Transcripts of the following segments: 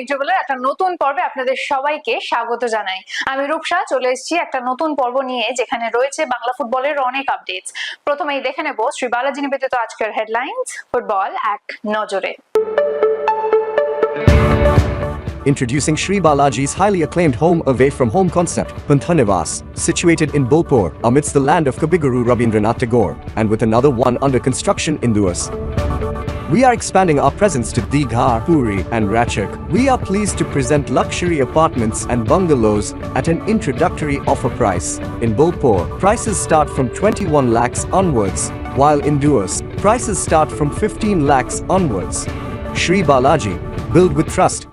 অনপ্রেডিক্টেবলের একটা নতুন পর্বে আপনাদের সবাইকে স্বাগত জানাই আমি রূপসা চলে এসেছি একটা নতুন পর্ব নিয়ে যেখানে রয়েছে বাংলা ফুটবলের অনেক আপডেটস প্রথমেই দেখে নেব শ্রী বালাজি নিবেদিত আজকের হেডলাইন্স ফুটবল এক নজরে Introducing Sri Balaji's highly acclaimed home away from home concept, Panthanivas, situated in Bolpur, amidst the land of Kabiguru Rabindranath Tagore, and with another one under construction in Duas. We are expanding our presence to Dighar, Puri, and Ratchak. We are pleased to present luxury apartments and bungalows at an introductory offer price. In Bolpur, prices start from 21 lakhs onwards, while in Duas, prices start from 15 lakhs onwards. Sri Balaji, build with trust.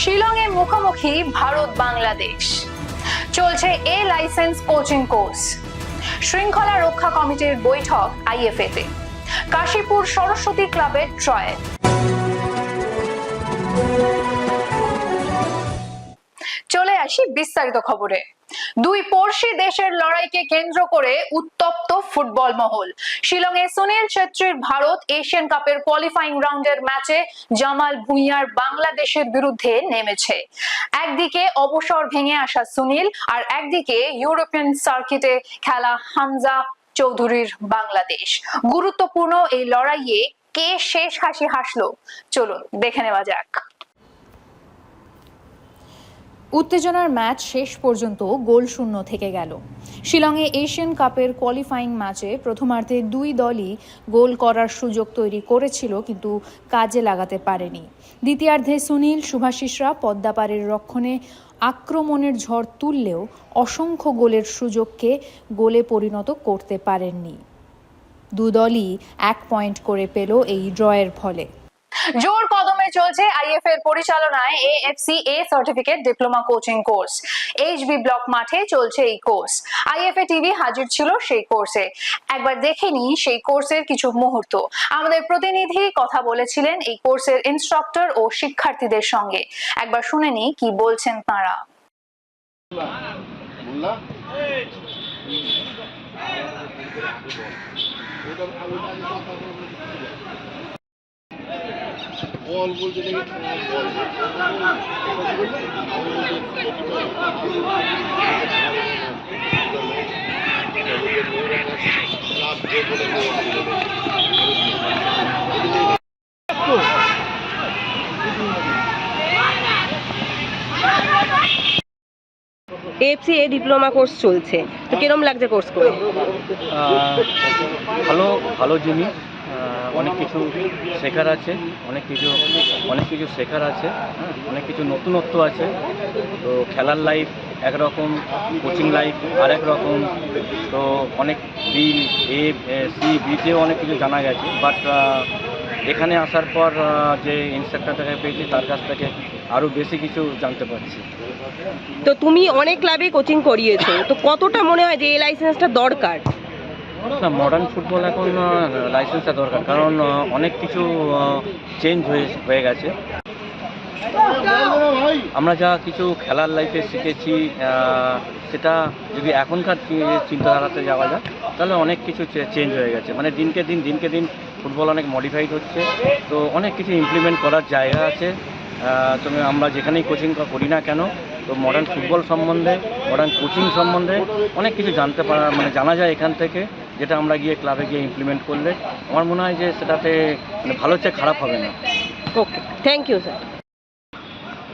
শিলংয়ে মুখোমুখি ভারত বাংলাদেশ চলছে এ licence coaching course শৃঙ্খলা রক্ষা কমিটির বৈঠক IFA তে। কাশীপুর সরস্বতী ক্লাবের ট্রয়েল বিস্তারিত খবরে। দুই পড়শি দেশের লড়াইকে কেন্দ্র করে উত্তপ্ত ফুটবল মহল। শিলংয়ে সুনীল ছেত্রীর ভারত এশিয়ান কাপের কোয়ালিফাইং রাউন্ডের ম্যাচে জামাল ভুঁইয়ার বাংলাদেশের বিরুদ্ধে নেমেছে। একদিকে অবসর ভেঙে আসা সুনীল আর একদিকে ইউরোপিয়ান সার্কিটে খেলা হামজা চৌধুরীর বাংলাদেশ। গুরুত্বপূর্ণ এই লড়াইয়ে কে শেষ হাসি হাসলো? চলুন দেখে নেওয়া যাক। উত্তেজনার ম্যাচ শেষ পর্যন্ত গোল শূন্য থেকে গেল। শিলংয়ে এশিয়ান কাপের কোয়ালিফাইং ম্যাচে প্রথমার্ধে দুই দলই গোল করার সুযোগ তৈরি করেছিল, কিন্তু কাজে লাগাতে পারেনি। দ্বিতীয়ার্ধে সুনীল শুভাশিসরা পদ্মাপাড়ের রক্ষণে আক্রমণের ঝড় তুললেও অসংখ্য গোলের সুযোগকে গোলে পরিণত করতে পারেননি। দুদলই এক পয়েন্ট করে পেল এই ড্রয়ের ফলে। জোর কদমে চলছে আইএফ এর পরিচালনায় AFC A certificate diploma coaching course HB block মাঠে চলছে এই কোর্স আইএফএ টিভি হাজির ছিল সেই কোর্সে একবার দেখে নিই সেই কোর্সের কিছু মুহূর্ত আমাদের প্রতিনিধি কথা বলেছিলেন এই কোর্সের ইনস্ট্রাক্টর ও শিক্ষার্থীদের সঙ্গে একবার শুনে নিই কি বলছেন তাঁরা বল বলতে দেখি বল এফসি এ ডিপ্লোমা কোর্স চলছে। তো কিরম লাগছে কোর্স করে? ভালো ভালো জিনিস। অনেক কিছু শেখার আছে, অনেক কিছু অনেক কিছু শেখার আছে, অনেক কিছু নতুনত্ব আছে। তো খেলার লাইফ একরকম কোচিং লাইফ আরেক রকম তো অনেক বি এ সি বিতেও অনেক কিছু জানা গেছে। বাট এখানে আসার পর যে ইনস্ট্রাক্টরটাকে পেয়েছি, তার কাছ থেকে আরও বেশি কিছু জানতে পারছি। তো তুমি অনেক ক্লাবে কোচিং করিয়েছো। তো কতটা মনে হয় যে এই লাইসেন্সটা দরকার? না মডার্ন ফুটবল এখন লাইসেন্সটা দরকার, কারণ অনেক কিছু চেঞ্জ হয়ে হয়ে গেছে। আমরা যা কিছু খেলার লাইফে শিখেছি সেটা যদি এখনকার চিন্তাধারাতে যাওয়া যায়, তাহলে অনেক কিছু চেঞ্জ হয়ে গেছে। মানে দিনকে দিন দিনকে দিন ফুটবল অনেক মডিফাইড হচ্ছে। তো অনেক কিছু ইমপ্লিমেন্ট করার জায়গা আছে। তবে আমরা যেখানেই কোচিং করি না কেন, তো মডার্ন ফুটবল সম্বন্ধে মডার্ন কোচিং সম্বন্ধে অনেক কিছু জানতে পারা মানে জানা যায় এখান থেকে। যেটা আমরা গিয়ে ক্লাবে গিয়ে ইমপ্লিমেন্ট করলে আমার মনে হয় যে সেটাতে মানে ভালো চেয়ে খারাপ হবে না okay thank you sir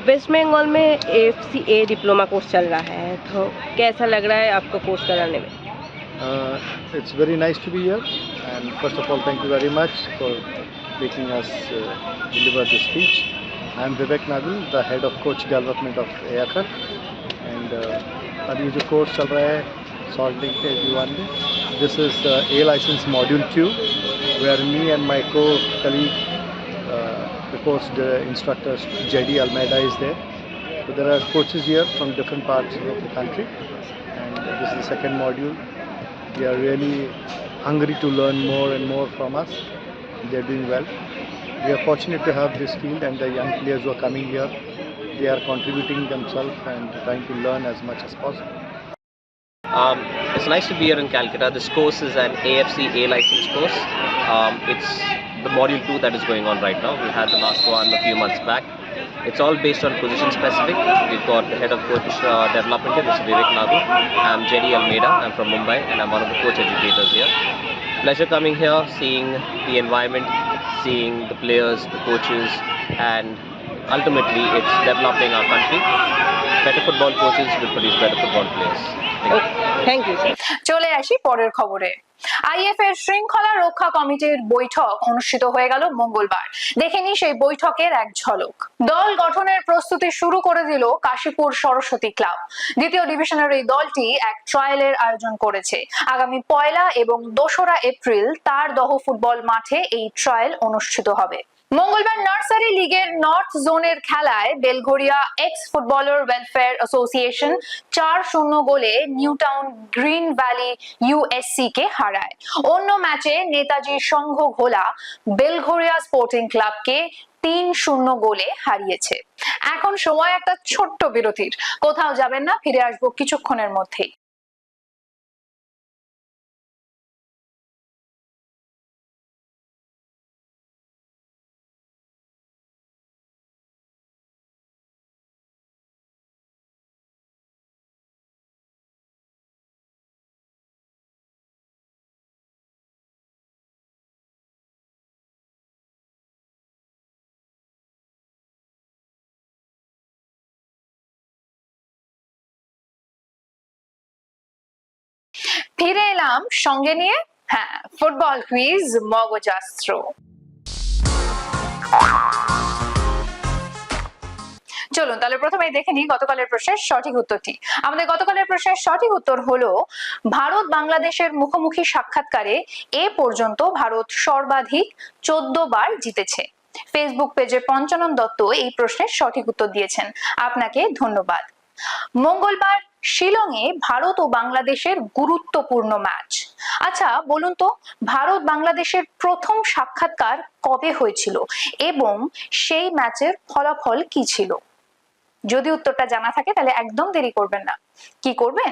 West Bengal में F C A diploma course चल रहा है तो कैसा लग रहा है आपको कोर्स कराने में Uh, it's very nice to be here and first of all thank you very much for making us uh, deliver this speech. I am Vivek Nagul, the head of coach development of AFF and uh, अभी जो course चल रहा है Solving to everyone. This is uh, A license module 2 where me and my co-colleague, uh, the course the instructor JD Almeida is there. So there are coaches here from different parts of the country and this is the second module. They are really hungry to learn more and more from us. They are doing well. We are fortunate to have this field and the young players who are coming here, they are contributing themselves and trying to learn as much as possible. Um, It's nice to be here in Calcutta. This course is an AFC A license course. Um, it's the module 2 that is going on right now. We had the last one a few months back. It's all based on position specific. We've got the head of coach uh, development here, Mr. Vivek Nagu. I'm Jenny Almeida. I'm from Mumbai and I'm one of the coach educators here. Pleasure coming here, seeing the environment, seeing the players, the coaches, and ultimately it's developing our country. Better football coaches will produce better football players. Thank you sir চলে আসি পরের খবরে। If শৃঙ্খলা রক্ষা কমিটির বৈঠক অনুষ্ঠিত হয়ে গেল মঙ্গলবার। দেখেনি সেই বৈঠকের এক ঝলক। দল গঠনের প্রস্তুতি শুরু করে দিল কাশীপুর সরস্বতী ক্লাব। দ্বিতীয় ডিভিশনের এই দলটি এক ট্রায়ালের আয়োজন করেছে। আগামী পয়লা এবং দোসরা এপ্রিল তার দহ ফুটবল মাঠে এই ট্রায়াল অনুষ্ঠিত হবে। মঙ্গলবার নার্সারি লিগের নর্থ জোনের খেলায় Belgharia ex footballer welfare association চার শূন্য গোলে new town green valley USC কে হারায়। অন্য ম্যাচে নেতাজি সংঘ ঘোলা বেলঘরিয়া স্পোর্টিং ক্লাবকে তিন শূন্য গোলে হারিয়েছে। এখন সময় একটা ছোট্ট বিরতির। কোথাও যাবেন না, ফিরে আসব কিছুক্ষণের মধ্যেই। ফিরে এলাম সঙ্গে নিয়ে। হ্যাঁ ফুটবল কুইজ মগজাস্ত্র। চলুন, তাহলে প্রথমেই দেখে নিই গতকালের প্রশ্নের সঠিক উত্তরটি। আমাদের গতকালের প্রশ্নের সঠিক উত্তর হলো, ভারত বাংলাদেশের মুখোমুখি সাক্ষাৎকারে এ পর্যন্ত ভারত সর্বাধিক চোদ্দ বার জিতেছে। ফেসবুক পেজে পঞ্চানন দত্ত এই প্রশ্নের সঠিক উত্তর দিয়েছেন। আপনাকে ধন্যবাদ। মঙ্গলবার শিলংয়ে ভারত ও বাংলাদেশের গুরুত্বপূর্ণ ম্যাচ আচ্ছা বলুন তো, ভারত বাংলাদেশের প্রথম সাক্ষাৎকার কবে হয়েছিল এবং সেই ম্যাচের ফলাফল কি ছিল? যদি উত্তরটা জানা থাকে, তাহলে একদম দেরি করবেন না। কি করবেন?